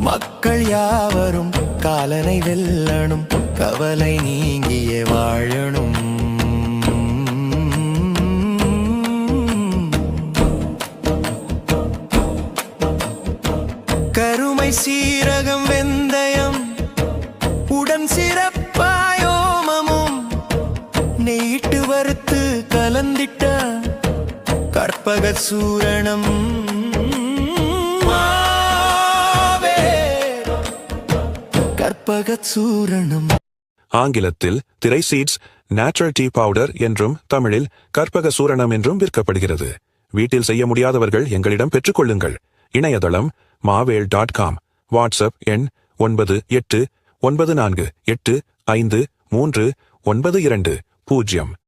மக்கள் யாவரும் காலனை வெல்லணும் கவலை நீங்கிய வாழணும். கருமை சீரகம் வெந்தயம் உடன் சிறப்பாயோமமும் நெய்ட்டு வறுத்து கலந்திட்ட கற்பக சூரணம். கற்பக சூரணம் ஆங்கிலத்தில் திரை சீட்ஸ் நேச்சுரல் டீ பவுடர் என்றும் தமிழில் கற்பக சூரணம் என்றும் விற்கப்படுகிறது. வீட்டில் செய்ய முடியாதவர்கள் எங்களிடம் பெற்றுக்கொள்ளுங்கள். இணையதளம் மாவேல் டாட் காம் வாட்ஸ்அப் எண் ஒன்பது எட்டு ஒன்பது நான்கு எட்டு ஐந்து மூன்று ஒன்பது இரண்டு பூஜ்ஜியம்.